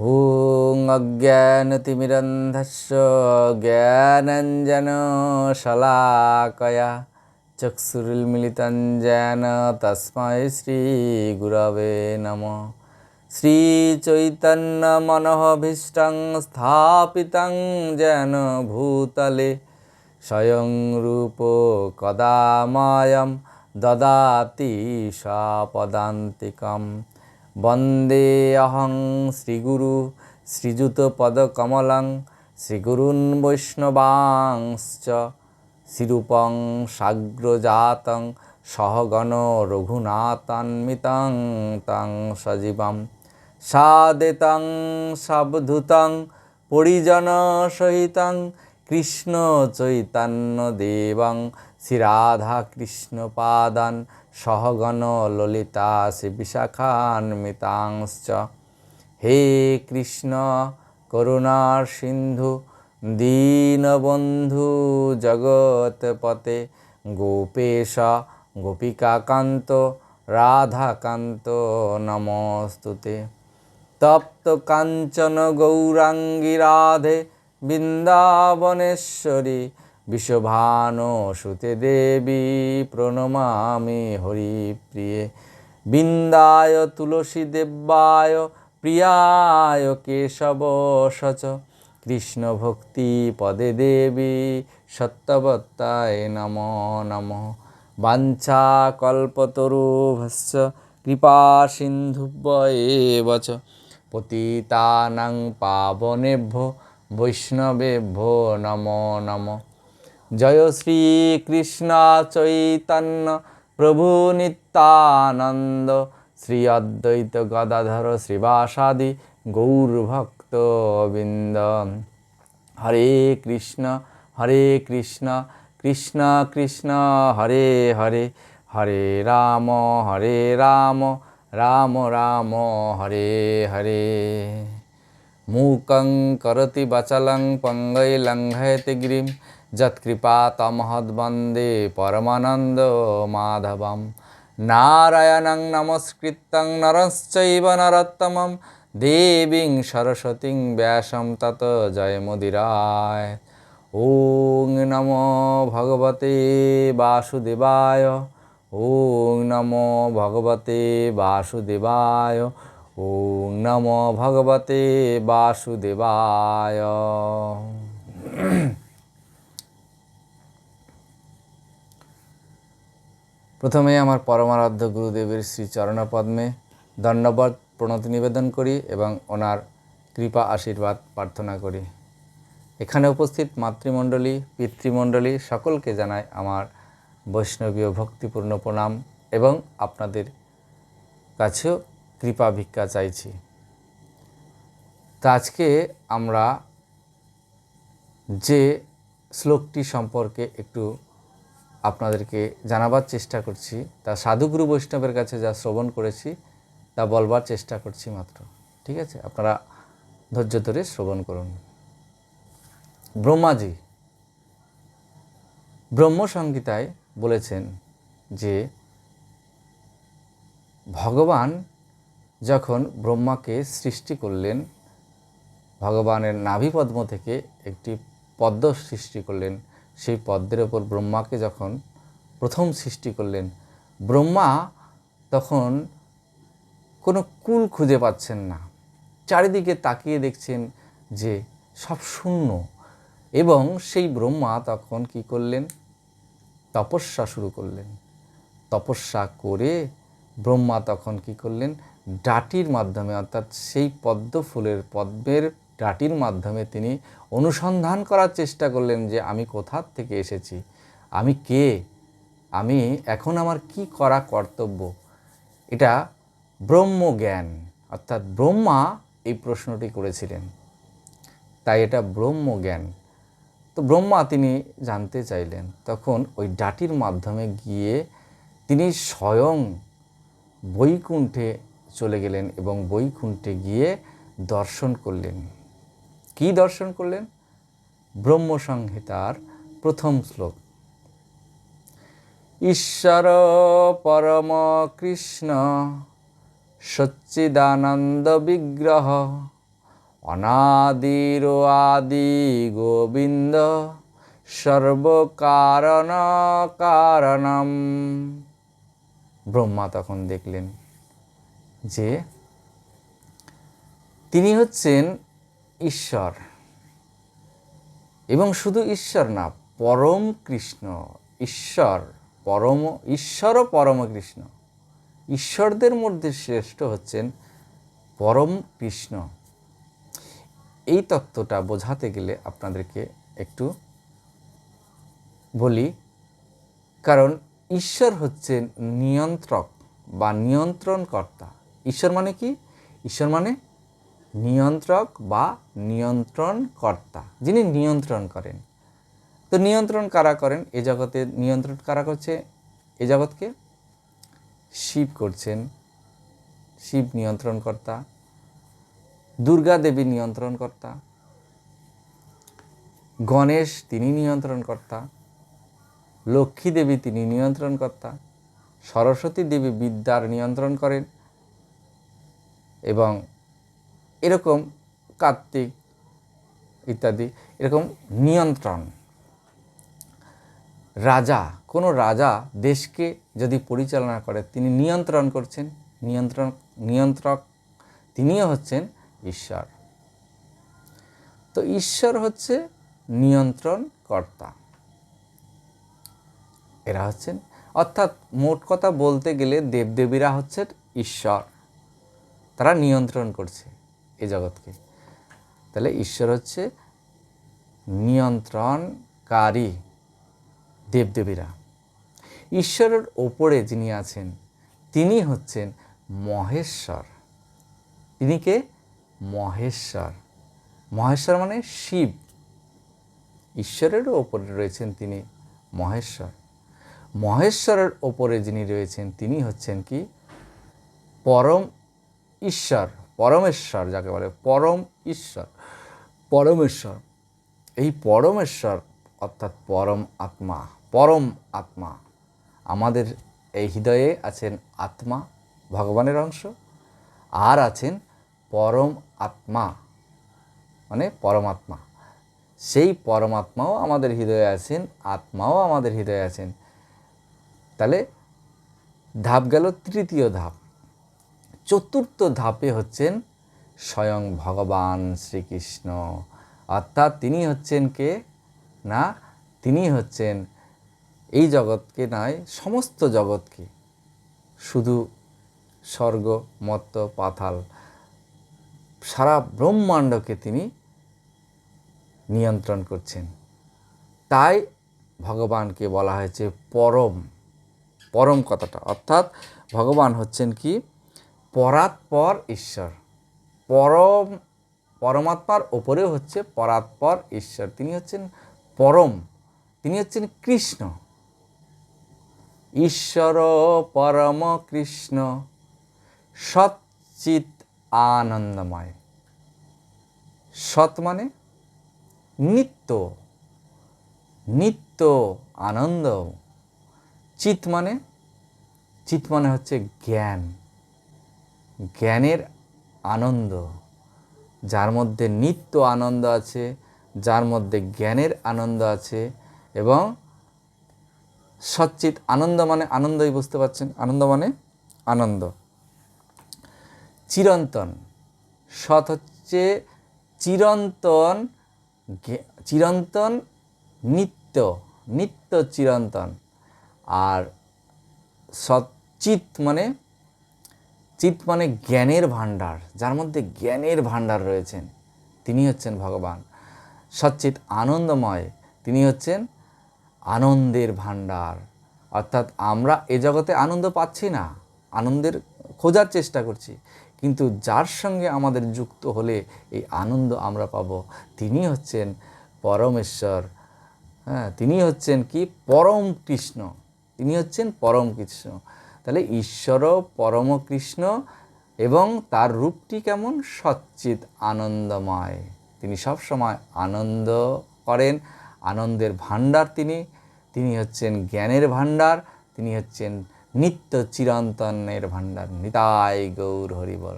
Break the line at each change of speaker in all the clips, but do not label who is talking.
ॐ अज्ञानतिमिरन्धस्य ज्ञानञ्जनशलाकया चक्षुरुन्मिलितं येन तस्मै श्रीगुरवे नमः श्रीचैतन्यमनोभीष्टं स्थापितं येन भूतले स्वयं रूपो कदा मायं ददाति सा पदान्तिकम् বন্দে অহং শ্রীগুরু শ্রীযুত শ্রীযুতপদকমলং শ্রীগুরুন বৈষ্ণবাংশ্চ শিরূপং সাগ্রজাতং সহগণ রঘুনাথান্বিতং তং সজীবং সাদেতং সাবধুতং পরিজন সহিতং কৃষ্ণ চৈতন্য দেবং শ্রীরাধা কৃষ্ণ পাদান সহগণ ললিতা শ্রী বিশাখান মিতাংশ্চ হে কৃষ্ণ করুণার সিন্ধু দীনবন্ধু জগৎপতে গোপেশ গোপিকাকান্ত রাধাকান্ত নমস্তুতে তপ্ত কাঞ্চন গৌরাঙ্গী রাধে বৃন্দাবনেশ্বরী বিশ্বভানো সুতে দেবী প্রণমামি হরিপ্রিয়ে বিন্দায় তুলসী দেব্যায় প্রিয়ায় কেশব সচ কৃষ্ণ ভক্তি পদে দেবী সত্যবত্তায় নম নম বাঞ্ছা কল্পতরুভশ্চ কৃপা সিন্ধুব্য পতিতানাং পাবনেভ্য বৈষ্ণবেভ্য নম নমঃ জয় শ্রীকৃষ্ণ চৈতন্য প্রভু নিত্যানন্দ শ্রী অদ্বৈত গদাধর শ্রীবাসাদি গৌরভক্ত বৃন্দ হরে কৃষ্ণ হরে কৃষ্ণ কৃষ্ণ কৃষ্ণ হরে হরে হরে রাম হরে রাম রাম রাম হরে হরে মূকং করতি বচলং পঙ্গৈ লঙ্ঘয়তি গিরিম যৎকৃপা তমহদ্বন্দে পরমানন্দ মাধবম নারায়ণ নমস্কৃত নরশ্চৈব নরতম দেবী সরস্বতী ব্যাস তত জয় জয়মুদিরায় ও নম ভগবতে বাসুদেবায় ও নম ভগবতে বাসুদেবায় ও নম ভগবতে বাসুদেবায়
প্রথমে আমার পরমারাধ্য গুরুদেবের শ্রী চরণপদ্মে ধন্যবাদ প্রণতি নিবেদন করি এবং ওনার কৃপা আশীর্বাদ প্রার্থনা করি এখানে উপস্থিত মাতৃমণ্ডলী পিতৃমণ্ডলী সকলকে জানাই আমার বৈষ্ণবীয় ভক্তিপূর্ণ প্রণাম এবং আপনাদের কাছেও কৃপা ভিক্ষা চাইছি তা আজকে আমরা যে শ্লোকটি সম্পর্কে একটু আপনাদেরকে জানাবার চেষ্টা করছি তা সাধুগুরু বৈষ্ণবের কাছে যা শ্রবণ করেছি তা বলবার চেষ্টা করছি মাত্র ঠিক আছে আপনারা ধৈর্য ধরে শ্রবণ করুন ব্রহ্মাজি সংগীতায় বলেছেন যে ভগবান যখন ব্রহ্মাকে সৃষ্টি করলেন ভগবানের নাভিপদ্ম থেকে একটি পদ্ম সৃষ্টি করলেন সেই পদ্মের ওপর ব্রহ্মাকে যখন প্রথম সৃষ্টি করলেন ব্রহ্মা তখন কোনো কুল খুঁজে পাচ্ছেন না চারিদিকে তাকিয়ে দেখছেন যে সব শূন্য এবং সেই ব্রহ্মা তখন কি করলেন তপস্যা শুরু করলেন তপস্যা করে ব্রহ্মা তখন কি করলেন ডাটির মাধ্যমে অর্থাৎ সেই পদ্ম ফুলের পদ্মের কাটির মাধ্যমে তিনি অনুসন্ধান করার চেষ্টা করলেন যে আমি কোথার থেকে এসেছি আমি কে আমি এখন আমার কি করা কর্তব্য এটা ব্রহ্মজ্ঞান অর্থাৎ ব্রহ্মা এই প্রশ্নটি করেছিলেন তাই এটা ব্রহ্মজ্ঞান তো ব্রহ্মা তিনি জানতে চাইলেন তখন ওই ডাটির মাধ্যমে গিয়ে তিনি স্বয়ং বৈকুণ্ঠে চলে গেলেন এবং বৈকুণ্ঠে গিয়ে দর্শন করলেন কি দর্শন করলেন ব্রহ্মসংহিতার প্রথম শ্লোক ঈশ্বর পরম কৃষ্ণ সচ্চিদানন্দ বিগ্রহ অনাদির আদি গোবিন্দ সর্বকারণ কারণম ব্রহ্মা তখন দেখলেন যে তিনি হচ্ছেন ঈশ্বর এবং শুধু ঈশ্বর না পরম কৃষ্ণ ঈশ্বর পরম ঈশ্বর ও পরম কৃষ্ণ ঈশ্বরদের মধ্যে শ্রেষ্ঠ হচ্ছেন পরম কৃষ্ণ এই তত্ত্বটা বোঝাতে গেলে আপনাদেরকে একটু বলি কারণ ঈশ্বর হচ্ছেন নিয়ন্ত্রক বা নিয়ন্ত্রণকর্তা ঈশ্বর মানে কি ঈশ্বর মানে নিয়ন্ত্রক বা নিয়ন্ত্রণকর্তা যিনি নিয়ন্ত্রণ করেন তো নিয়ন্ত্রণ কারা করেন এ জগতে নিয়ন্ত্রণ কারা করছে এ জগৎকে শিব করছেন শিব নিয়ন্ত্রণকর্তা দুর্গা দেবী নিয়ন্ত্রণকর্তা গণেশ তিনি নিয়ন্ত্রণকর্তা লক্ষ্মী দেবী তিনি নিয়ন্ত্রণকর্তা সরস্বতী দেবী বিদ্যার নিয়ন্ত্রণ করেন এবং এরকম কার্তিক ইত্যাদি এরকম নিয়ন্ত্রণ রাজা কোনো রাজা দেশকে যদি পরিচালনা করে তিনি নিয়ন্ত্রণ করছেন নিয়ন্ত্রণ নিয়ন্ত্রক তিনিও হচ্ছেন ঈশ্বর তো ঈশ্বর হচ্ছে নিয়ন্ত্রণকর্তা এরা হচ্ছেন অর্থাৎ মোট কথা বলতে গেলে দেবদেবীরা হচ্ছেন ঈশ্বর তারা নিয়ন্ত্রণ করছে এই জগৎকে তাহলে ঈশ্বর হচ্ছে নিয়ন্ত্রণকারী দেবদেবীরা ঈশ্বরের ওপরে যিনি আছেন তিনি হচ্ছেন মহেশ্বর তিনি কে মহেশ্বর মহেশ্বর মানে শিব ঈশ্বরের ওপরে রয়েছেন তিনি মহেশ্বর মহেশ্বরের ওপরে যিনি রয়েছেন তিনি হচ্ছেন কি পরম ঈশ্বর পরমেশ্বর যাকে বলে পরম ঈশ্বর পরমেশ্বর এই পরমেশ্বর অর্থাৎ পরম আত্মা পরম আত্মা আমাদের এই হৃদয়ে আছেন আত্মা ভগবানের অংশ আর আছেন পরম আত্মা মানে পরমাত্মা সেই পরমাত্মাও আমাদের হৃদয়ে আছেন আত্মাও আমাদের হৃদয়ে আছেন তাহলে ধাপ গেল তৃতীয় ধাপ চতুর্থ ধাপে হচ্ছেন স্বয়ং ভগবান শ্রীকৃষ্ণ অর্থাৎ তিনি হচ্ছেন কে না তিনি হচ্ছেন এই জগৎকে নয় সমস্ত জগৎকে শুধু স্বর্গ মত্ত পাতাল সারা ব্রহ্মাণ্ডকে তিনি নিয়ন্ত্রণ করছেন তাই ভগবানকে বলা হয়েছে পরম পরম কথাটা অর্থাৎ ভগবান হচ্ছেন কি পরাৎপর ঈশ্বর পরম পরমাত্মার ওপরে হচ্ছে পরাৎপর ঈশ্বর তিনি হচ্ছেন পরম তিনি হচ্ছেন কৃষ্ণ ঈশ্বর পরম কৃষ্ণ সচিত আনন্দময় সৎ মানে নিত্য নিত্য আনন্দ চিত মানে চিত মানে হচ্ছে জ্ঞান জ্ঞানের আনন্দ যার মধ্যে নিত্য আনন্দ আছে যার মধ্যে জ্ঞানের আনন্দ আছে এবং সচ্চিত আনন্দ মানে আনন্দই বুঝতে পারছেন আনন্দ মানে আনন্দ চিরন্তন সৎ হচ্ছে চিরন্তন চিরন্তন নিত্য নিত্য চিরন্তন আর সচ্চিত মানে চিত মানে জ্ঞানের ভাণ্ডার যার মধ্যে জ্ঞানের ভাণ্ডার রয়েছেন তিনি হচ্ছেন ভগবান সচ্চিত আনন্দময় তিনি হচ্ছেন আনন্দের ভাণ্ডার অর্থাৎ আমরা এ জগতে আনন্দ পাচ্ছি না আনন্দের খোঁজার চেষ্টা করছি কিন্তু যার সঙ্গে আমাদের যুক্ত হলে এই আনন্দ আমরা পাব তিনি হচ্ছেন পরমেশ্বর হ্যাঁ তিনি হচ্ছেন কি পরম কৃষ্ণ তিনি হচ্ছেন পরম কৃষ্ণ তাহলে ঈশ্বর কৃষ্ণ এবং তার রূপটি কেমন সচ্চিত আনন্দময় তিনি সবসময় আনন্দ করেন আনন্দের ভাণ্ডার তিনি তিনি হচ্ছেন জ্ঞানের ভাণ্ডার তিনি হচ্ছেন নিত্য চিরন্তনের ভাণ্ডার নিতাই গৌর হরিবল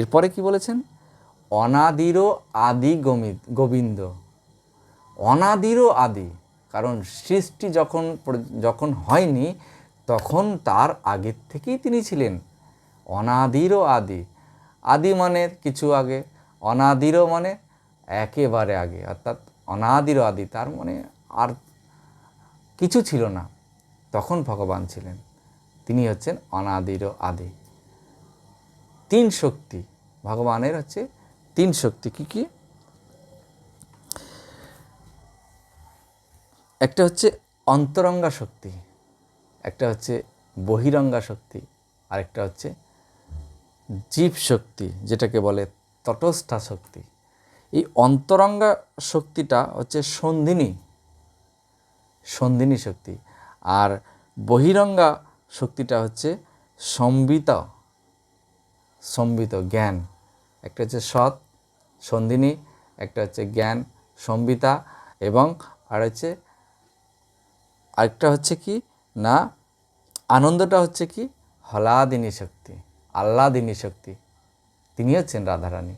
এরপরে কি বলেছেন অনাদির আদি গমিত গোবিন্দ অনাদির আদি কারণ সৃষ্টি যখন যখন হয়নি তখন তার আগের থেকেই তিনি ছিলেন অনাদিরও আদি আদি মানে কিছু আগে অনাদিরও মানে একেবারে আগে অর্থাৎ অনাদির আদি তার মানে আর কিছু ছিল না তখন ভগবান ছিলেন তিনি হচ্ছেন অনাদির আদি তিন শক্তি ভগবানের হচ্ছে তিন শক্তি কি কি একটা হচ্ছে অন্তরঙ্গা শক্তি একটা হচ্ছে বহিরঙ্গা শক্তি আরেকটা হচ্ছে জীব শক্তি যেটাকে বলে তটস্থা শক্তি এই অন্তরঙ্গা শক্তিটা হচ্ছে সন্ধিনী সন্ধিনী শক্তি আর বহিরঙ্গা শক্তিটা হচ্ছে সম্বিত সম্বিত জ্ঞান একটা হচ্ছে সৎ সন্ধিনী একটা হচ্ছে জ্ঞান সম্বিতা এবং আর হচ্ছে আরেকটা হচ্ছে কি না আনন্দটা হচ্ছে কি হলাদিনী শক্তি আল্লাদিনী শক্তি তিনি হচ্ছেন রাধারানী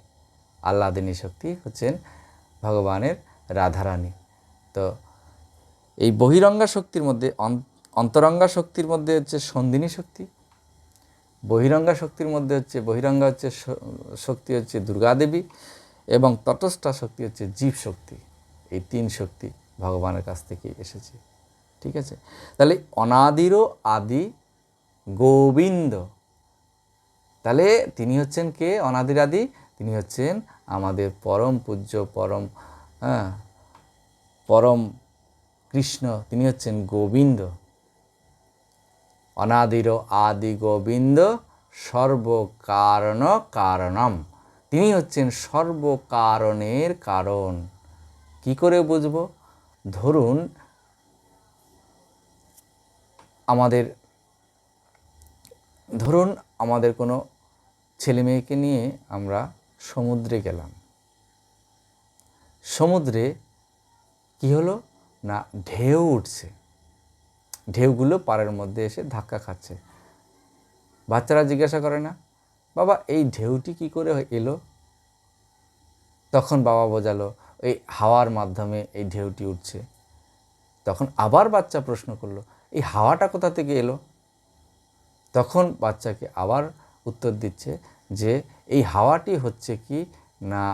আল্লাদিনী শক্তি হচ্ছেন ভগবানের রাধারানী তো এই বহিরঙ্গা শক্তির মধ্যে অন্তরঙ্গা শক্তির মধ্যে হচ্ছে সন্দিনী শক্তি বহিরঙ্গা শক্তির মধ্যে হচ্ছে বহিরঙ্গা হচ্ছে শক্তি হচ্ছে দুর্গাদেবী এবং তটস্থা শক্তি হচ্ছে জীব শক্তি এই তিন শক্তি ভগবানের কাছ থেকে এসেছে ঠিক আছে তাহলে অনাদিরও আদি গোবিন্দ তাহলে তিনি হচ্ছেন কে অনাদির আদি তিনি হচ্ছেন আমাদের পরম পূজ্য পরম হ্যাঁ পরম কৃষ্ণ তিনি হচ্ছেন গোবিন্দ অনাদির আদি গোবিন্দ সর্বকারণ কারণম তিনি হচ্ছেন সর্বকারণের কারণ কি করে বুঝব ধরুন আমাদের ধরুন আমাদের কোনো ছেলে মেয়েকে নিয়ে আমরা সমুদ্রে গেলাম সমুদ্রে কি হলো না ঢেউ উঠছে ঢেউগুলো পাড়ের মধ্যে এসে ধাক্কা খাচ্ছে বাচ্চারা জিজ্ঞাসা করে না বাবা এই ঢেউটি কি করে এলো তখন বাবা বোঝালো এই হাওয়ার মাধ্যমে এই ঢেউটি উঠছে তখন আবার বাচ্চা প্রশ্ন করলো এই হাওয়াটা কোথা থেকে এলো তখন বাচ্চাকে আবার উত্তর দিচ্ছে যে এই হাওয়াটি হচ্ছে কি না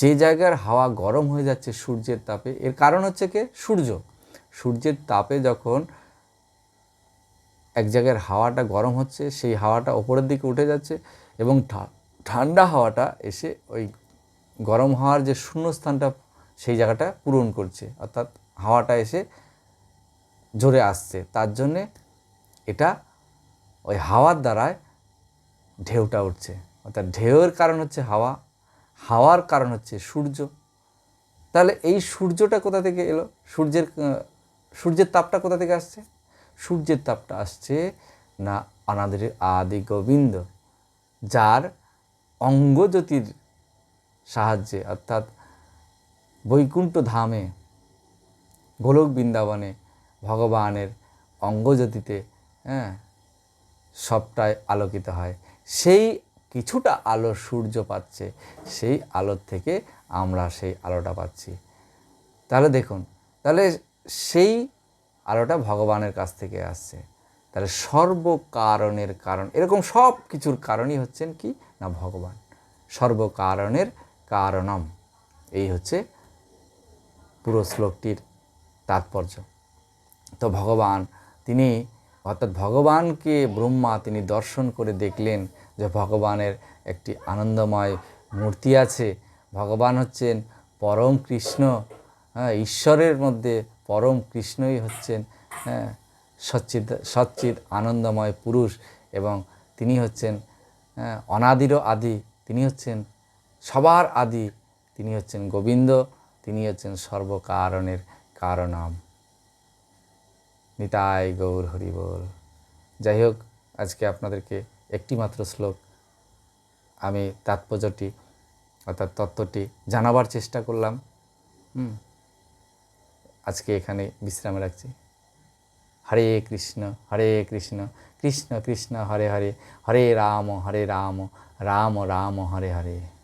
যে জায়গার হাওয়া গরম হয়ে যাচ্ছে সূর্যের তাপে এর কারণ হচ্ছে কি সূর্য সূর্যের তাপে যখন এক জায়গার হাওয়াটা গরম হচ্ছে সেই হাওয়াটা ওপরের দিকে উঠে যাচ্ছে এবং ঠান্ডা হাওয়াটা এসে ওই গরম হওয়ার যে শূন্যস্থানটা সেই জায়গাটা পূরণ করছে অর্থাৎ হাওয়াটা এসে জোরে আসছে তার জন্যে এটা ওই হাওয়ার দ্বারায় ঢেউটা উঠছে অর্থাৎ ঢেউয়ের কারণ হচ্ছে হাওয়া হাওয়ার কারণ হচ্ছে সূর্য তাহলে এই সূর্যটা কোথা থেকে এলো সূর্যের সূর্যের তাপটা কোথা থেকে আসছে সূর্যের তাপটা আসছে না অনাদের আদি গোবিন্দ যার অঙ্গজ্যোতির সাহায্যে অর্থাৎ বৈকুণ্ঠ ধামে গোলক বৃন্দাবনে ভগবানের অঙ্গজ্যোতিতে হ্যাঁ সবটাই আলোকিত হয় সেই কিছুটা আলো সূর্য পাচ্ছে সেই আলোর থেকে আমরা সেই আলোটা পাচ্ছি তাহলে দেখুন তাহলে সেই আলোটা ভগবানের কাছ থেকে আসছে তাহলে সর্বকারণের কারণ এরকম সব কিছুর কারণই হচ্ছেন কি না ভগবান সর্বকারণের কারণম এই হচ্ছে পুরো শ্লোকটির তাৎপর্য তো ভগবান তিনি অর্থাৎ ভগবানকে ব্রহ্মা তিনি দর্শন করে দেখলেন যে ভগবানের একটি আনন্দময় মূর্তি আছে ভগবান হচ্ছেন পরম কৃষ্ণ হ্যাঁ ঈশ্বরের মধ্যে পরম কৃষ্ণই হচ্ছেন হ্যাঁ সচ্চিদ সচ্চিৎ আনন্দময় পুরুষ এবং তিনি হচ্ছেন হ্যাঁ, অনাদির আদি তিনি হচ্ছেন সবার আদি তিনি হচ্ছেন গোবিন্দ তিনি হচ্ছেন সর্বকারণের কারণাম নিতাই গৌর হরিবল যাই হোক আজকে আপনাদেরকে একটি মাত্র শ্লোক আমি তাৎপর্যটি অর্থাৎ তত্ত্বটি জানাবার চেষ্টা করলাম আজকে এখানে বিশ্রাম রাখছি হরে কৃষ্ণ হরে কৃষ্ণ কৃষ্ণ কৃষ্ণ হরে হরে হরে রাম হরে রাম রাম রাম হরে হরে